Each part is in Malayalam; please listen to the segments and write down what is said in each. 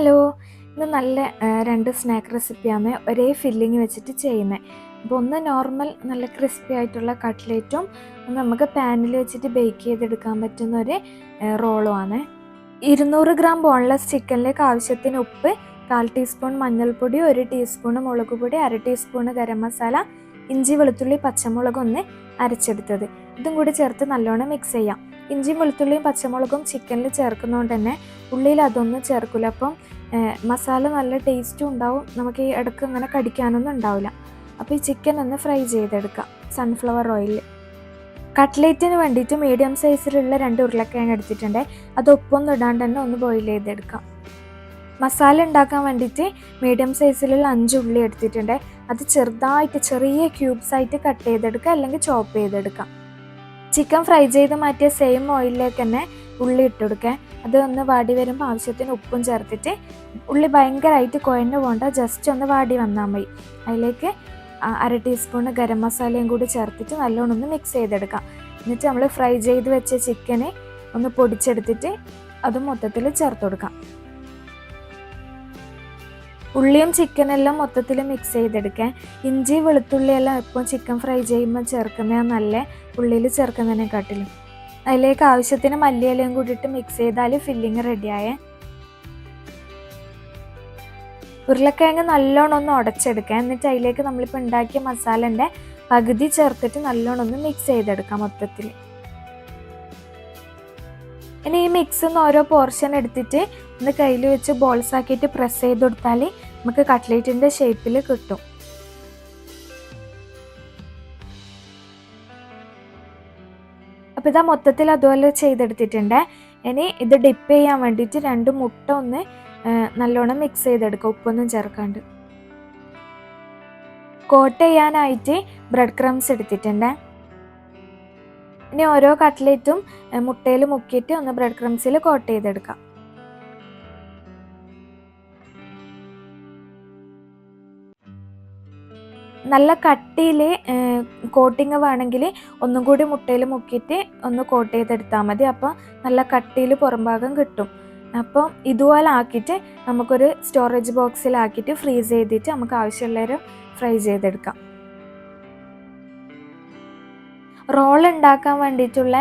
ഹലോ. ഇന്ന് നല്ല രണ്ട് സ്നാക്ക് റെസിപ്പിയാണ് ഒരേ ഫില്ലിങ് വെച്ചിട്ട് ചെയ്യുന്നത് അപ്പോൾ ഒന്ന് നോർമൽ നല്ല ക്രിസ്പി ആയിട്ടുള്ള കട്ട്ലേറ്റും നമുക്ക് പാനിൽ വെച്ചിട്ട് ബേക്ക് ചെയ്തെടുക്കാൻ പറ്റുന്ന ഒരു റോളുമാണ്. ഇരുന്നൂറ് ഗ്രാം ബോൺലെസ് ചിക്കനിലേക്ക് ആവശ്യത്തിന് ഉപ്പ് കാൽ ടീസ്പൂൺ മഞ്ഞൾപ്പൊടി ഒരു ടീസ്പൂൺ മുളക് പൊടി അര ടീസ്പൂൺ ഗരം മസാല ഇഞ്ചി വെളുത്തുള്ളി പച്ചമുളക് ഒന്ന് അരച്ചെടുത്തത്. ഇതും കൂടി ചേർത്ത് നല്ലോണം മിക്സ് ചെയ്യാം. ഇഞ്ചിയും വെളുത്തുള്ളിയും പച്ചമുളകും ചിക്കനിൽ ചേർക്കുന്നതുകൊണ്ട് തന്നെ ഉള്ളിയിൽ അതൊന്നും ചേർക്കില്ല അപ്പം മസാല നല്ല ടേസ്റ്റും ഉണ്ടാവും. നമുക്ക് ഈ ഇടയ്ക്ക് ഇങ്ങനെ കടിക്കാനൊന്നും ഉണ്ടാവില്ല. അപ്പോൾ ഈ ചിക്കൻ ഒന്ന് ഫ്രൈ ചെയ്തെടുക്കാം സൺഫ്ലവർ ഓയിലിൽ കട്ട്ലേറ്റിന് വേണ്ടിയിട്ട് മീഡിയം സൈസിലുള്ള രണ്ട് ഉരുളക്കിഴങ്ങ് എടുത്തിട്ടുണ്ട്. അത് ഉപ്പൊന്നും ഇടാണ്ട് തന്നെ ഒന്ന് ബോയിൽ ചെയ്തെടുക്കാം. മസാല ഉണ്ടാക്കാൻ വേണ്ടിയിട്ട് മീഡിയം സൈസിലുള്ള അഞ്ച് ഉള്ളി എടുത്തിട്ടുണ്ട്. അത് ചെറുതായിട്ട് ചെറിയ ക്യൂബ്സ് ആയിട്ട് കട്ട് ചെയ്തെടുക്കുക അല്ലെങ്കിൽ ചോപ്പ് ചെയ്തെടുക്കാം. ചിക്കൻ ഫ്രൈ ചെയ്ത് മാറ്റിയ സെയിം ഓയിലിലേക്ക് തന്നെ ഉള്ളി ഇട്ടുകൊടുക്കുക അത് ഒന്ന് വാടി വരുമ്പോൾ ആവശ്യത്തിന് ഉപ്പും ചേർത്തിട്ട് ഉള്ളി ഭയങ്കരമായിട്ട് കുഴഞ്ഞു പോകണ്ട ജസ്റ്റ് ഒന്ന് വാടി വന്നാൽ മതി. അതിലേക്ക് അര ടീസ്പൂൺ ഗരം മസാലയും കൂടി ചേർത്തിട്ട് നല്ലോണം ഒന്ന് മിക്സ് ചെയ്തെടുക്കാം. എന്നിട്ട് നമ്മൾ ഫ്രൈ ചെയ്ത് വെച്ച ചിക്കനെ ഒന്ന് പൊടിച്ചെടുത്തിട്ട് അത് മൊത്തത്തിൽ ചേർത്ത് കൊടുക്കാം. ഉള്ളിയും ചിക്കനെല്ലാം മൊത്തത്തിൽ മിക്സ് ചെയ്തെടുക്കാൻ ഇഞ്ചി വെളുത്തുള്ളി എല്ലാം ഇപ്പോൾ ചിക്കൻ ഫ്രൈ ചെയ്യുമ്പോൾ ചേർക്കുന്നതാണ് നല്ല? ഉള്ളിയിൽ ചേർക്കുന്നതിനെക്കാട്ടിലും. അതിലേക്ക് ആവശ്യത്തിന് മല്ലിയിലയും കൂടിയിട്ട് മിക്സ് ചെയ്താൽ ഫില്ലിങ് റെഡിയായേ ഉരുളക്കിഴങ്ങ് നല്ലോണം ഒന്ന് ഉടച്ചെടുക്കുക എന്നിട്ട് അതിലേക്ക് നമ്മളിപ്പോൾ ഉണ്ടാക്കിയ മസാലന്റെ പകുതി ചേർത്തിട്ട് നല്ലോണം ഒന്ന് മിക്സ് ചെയ്തെടുക്കാം മൊത്തത്തിൽ. ഇനി ഈ മിക്സ് ഒന്ന് ഓരോ പോർഷൻ എടുത്തിട്ട് ഒന്ന് കയ്യിൽ വെച്ച് ബോൾസ് ആക്കിയിട്ട് പ്രസ് ചെയ്ത് കൊടുത്താൽ നമുക്ക് കട്ട്ലേറ്റിന്റെ ഷേപ്പിൽ കിട്ടും. അപ്പോൾ ഇതാ മൊത്തത്തിൽ അതുപോലെ ചെയ്തെടുത്തിട്ടുണ്ട്. ഇനി ഇത് ഡിപ്പ് ചെയ്യാൻ വേണ്ടിയിട്ട് രണ്ട് മുട്ട ഒന്ന് നല്ലോണം മിക്സ് ചെയ്തെടുക്കുക. ഉപ്പൊന്നും ചേർക്കാണ്ട്. കോട്ട് ചെയ്യാനായിട്ട് ബ്രെഡ് ക്രംസ് എടുത്തിട്ടുണ്ട്. ഇനി ഓരോ കട്ട്ലേറ്റും മുട്ടയിൽ മുക്കിയിട്ട് ഒന്ന് ബ്രെഡ് ക്രംസിൽ കോട്ട് ചെയ്തെടുക്കാം. നല്ല കട്ടിയിൽ കോട്ടിങ് വേണമെങ്കിൽ ഒന്നും കൂടി മുട്ടയിൽ മുക്കിയിട്ട് ഒന്ന് കോട്ട് ചെയ്തെടുത്താൽ മതി. അപ്പോൾ നല്ല കട്ടിയിൽ പുറംഭാഗം കിട്ടും. അപ്പോൾ ഇതുപോലെ ആക്കിയിട്ട് നമുക്കൊരു സ്റ്റോറേജ് ബോക്സിലാക്കിയിട്ട് ഫ്രീസ് ചെയ്തിട്ട് നമുക്ക് ആവശ്യമുള്ളവരും ഫ്രൈ ചെയ്തെടുക്കാം. റോൾ ഉണ്ടാക്കാൻ വേണ്ടിയിട്ടുള്ള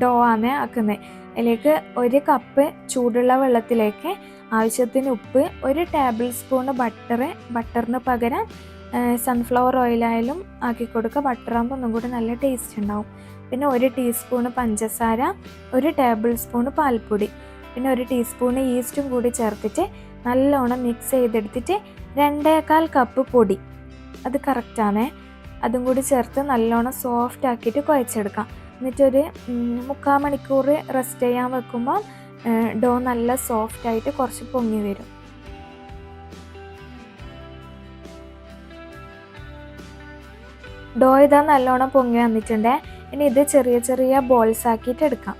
ഡോ ആണ് ആക്കുന്നത്. അതിലേക്ക് ഒരു കപ്പ് ചൂടുള്ള വെള്ളത്തിലേക്ക് ആവശ്യത്തിന് ഉപ്പ് ഒരു ടേബിൾ സ്പൂൺ ബട്ടർ ബട്ടറിന് പകരം സൺഫ്ലവർ ഓയിലായാലും ആക്കി കൊടുക്കുക. ബട്ടറാകുമ്പോൾ ഒന്നും കൂടി നല്ല ടേസ്റ്റ് ഉണ്ടാവും. പിന്നെ ഒരു ടീസ്പൂൺ പഞ്ചസാര ഒരു ടേബിൾ സ്പൂൺ പാൽപ്പൊടി. പിന്നെ ഒരു ടീസ്പൂൺ ഈസ്റ്റും കൂടി ചേർത്തിട്ട് നല്ലോണം മിക്സ് ചെയ്തെടുത്തിട്ട് രണ്ടേകാൽ കപ്പ് പൊടി. അത് കറക്റ്റാണേ അതും കൂടി ചേർത്ത് നല്ലോണം സോഫ്റ്റ് ആക്കിയിട്ട് കുഴച്ചെടുക്കാം. എന്നിട്ടൊരു മുക്കാൽ മണിക്കൂർ റെസ്റ്റ് ചെയ്യാൻ വെക്കുമ്പോൾ ഡോ നല്ല സോഫ്റ്റ് ആയിട്ട് കുറച്ച് പൊങ്ങി വരും. ഡോ ഇതാ നല്ലോണം പൊങ്ങി വന്നിട്ടുണ്ട്. ഇനി ഇത് ചെറിയ ചെറിയ ബോൾസ് ആക്കിയിട്ട് എടുക്കാം.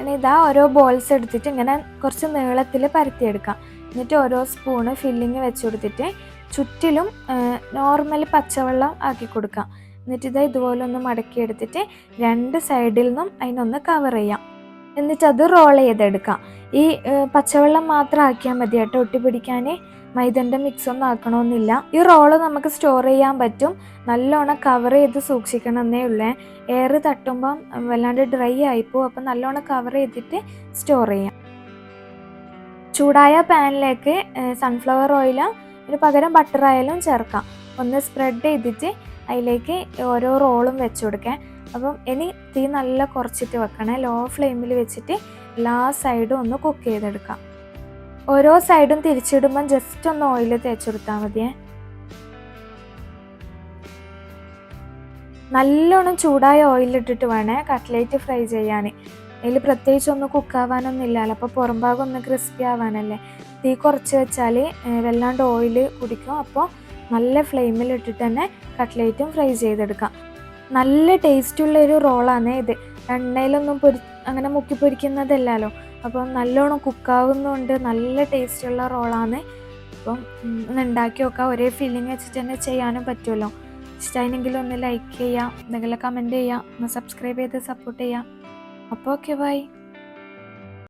ഇനി ഇതാ ഓരോ ബോൾസ് എടുത്തിട്ട് ഇങ്ങനെ കുറച്ച് നീളത്തിൽ പരത്തിയെടുക്കാം. എന്നിട്ട് ഓരോ സ്പൂണ് ഫില്ലിങ് വെച്ച് കൊടുത്തിട്ട് ചുറ്റിലും നോർമൽ പച്ചവെള്ളം ആക്കി കൊടുക്കാം. എന്നിട്ട് ഇത് ഇതുപോലെ ഒന്ന് മടക്കി എടുത്തിട്ട് രണ്ട് സൈഡിൽ നിന്നും അതിനൊന്ന് കവർ ചെയ്യാം. എന്നിട്ട് അത് റോൾ ചെയ്തെടുക്കാം. ഈ പച്ചവെള്ളം മാത്രം ആക്കിയാൽ മതി കേട്ടോ. ഒട്ടിപ്പിടിക്കാൻ മൈദന്റെ മിക്സ് ഒന്നും ആക്കണമെന്നില്ല ഈ റോൾ നമുക്ക് സ്റ്റോർ ചെയ്യാൻ പറ്റും. നല്ലോണം കവർ ചെയ്ത് സൂക്ഷിക്കണമെന്നേ ഉള്ളേ. എയർ തട്ടുമ്പം വല്ലാണ്ട് ഡ്രൈ ആയിപ്പോവും അപ്പം നല്ലോണം കവർ ചെയ്തിട്ട് സ്റ്റോർ ചെയ്യാം. ചൂടായ പാനിലേക്ക് സൺഫ്ലവർ ഓയിൽ ഇതിന് പകരം ബട്ടർ ആയാലും ചേർക്കാം. ഒന്ന് സ്പ്രെഡ് ചെയ്തിട്ട് അതിലേക്ക് ഓരോ റോളും വെച്ച് കൊടുക്കാം. അപ്പം ഇനി തീ നല്ല കുറച്ചിട്ട് വെക്കണേ. ലോ ഫ്ലെയിമിൽ വെച്ചിട്ട് എല്ലാ സൈഡും ഒന്ന് കുക്ക് ചെയ്തെടുക്കാം. ഓരോ സൈഡും തിരിച്ചിടുമ്പം ജസ്റ്റ് ഒന്ന് ഓയിൽ തേച്ച് കൊടുത്താൽ മതിയേ. നല്ലോണം ചൂടായ ഓയിലിട്ടിട്ട് വേണേ കട്ട്ലേറ്റ് ഫ്രൈ ചെയ്യാൻ അതിൽ പ്രത്യേകിച്ച് ഒന്ന് കുക്കാവാനൊന്നും ഇല്ലല്ലോ അപ്പോൾ പുറംഭാഗം ഒന്ന് ക്രിസ്പി ആവാനല്ലേ. തീ കുറച്ച് വെച്ചാൽ വല്ലാണ്ട് ഓയിൽ കുടിക്കും. അപ്പോൾ നല്ല ഫ്ലെയിമിൽ ഇട്ടിട്ട് തന്നെ കട്ട്ലേറ്റും ഫ്രൈ ചെയ്തെടുക്കാം. നല്ല ടേസ്റ്റുള്ള ഒരു റോളാണ് ഇത്. എണ്ണയിലൊന്നും പൊരി അങ്ങനെ മുക്കി പൊരിക്കുന്നതല്ലല്ലോ. അപ്പം നല്ലോണം കുക്കാവുന്നതുകൊണ്ട് നല്ല ടേസ്റ്റുള്ള റോളാണ് അപ്പം ഉണ്ടാക്കി നോക്കാം. ഒരേ ഫീലിംഗ് വെച്ചിട്ട് തന്നെ ചെയ്യാനും പറ്റുമല്ലോ ഇഷ്ടമായിരുന്നെങ്കിൽ ഒന്ന് ലൈക്ക് ചെയ്യാം. എന്തെങ്കിലും കമന്റ് ചെയ്യാം. ഒന്ന് സബ്സ്ക്രൈബ് ചെയ്ത് സപ്പോർട്ട് ചെയ്യാം. അപ്പോൾ ഓക്കെ ബൈ